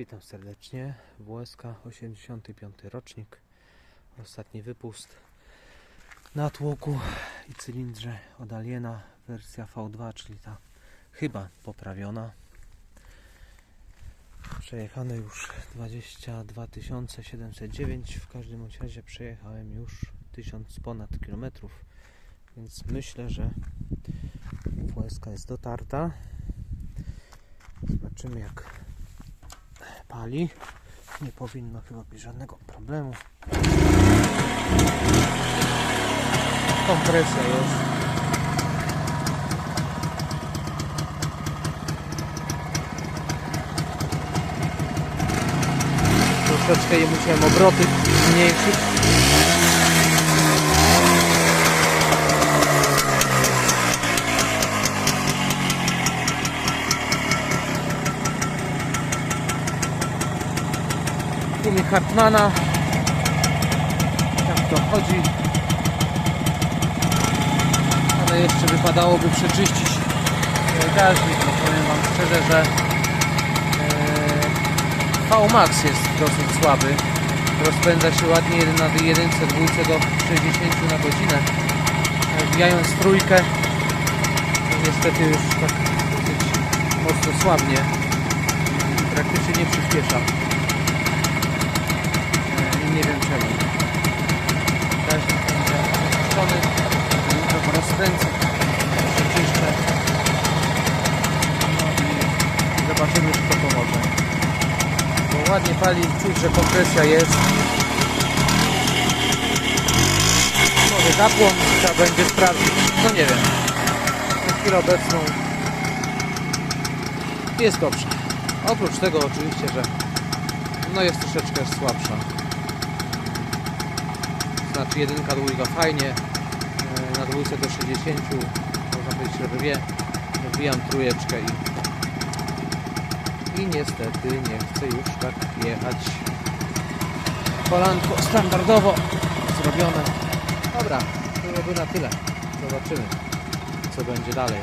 Witam serdecznie. WSK 85 rocznik. Ostatni wypust na tłoku i cylindrze od Aliena wersja V2, czyli ta chyba poprawiona. Przejechane już 22 709. W każdym razie przejechałem już 1000 ponad kilometrów, więc myślę, że WSK jest dotarta. Zobaczymy jak pali. Nie powinno chyba być żadnego problemu. Kompresja jest. Troszeczkę je musiałem obroty zmniejszyć. Tłumik Hartmana. Jak to chodzi. Ale jeszcze wypadałoby przeczyścić bagażnik. No powiem Wam szczerze, że e, VMAX jest dosyć słaby. Rozpędza się ładnie 1 na jedynce, dwójce do 60 na godzinę. E, Wbijając trójkę, niestety już tak dosyć mocno słabnie. Praktycznie nie przyspiesza. E, czemu. Każdy będzie oczyszczony. Jutro rozkręcę. Przeczyszczę. No i zobaczymy, czy to pomoże. Bo ładnie pali, czuć, że kompresja jest. Może zapłon trzeba będzie sprawdzić. No nie wiem. Na chwilę obecną jest dobrze. Oprócz tego oczywiście, że no jest troszeczkę słabsza. Znaczy jedynka, dwójka fajnie. e, Na dwójce do 60 można powiedzieć, że wywie. Wbijam trójeczkę i i niestety nie chcę już tak jechać. Kolanko standardowo zrobione. Dobra, byłoby na tyle. Zobaczymy, co będzie dalej.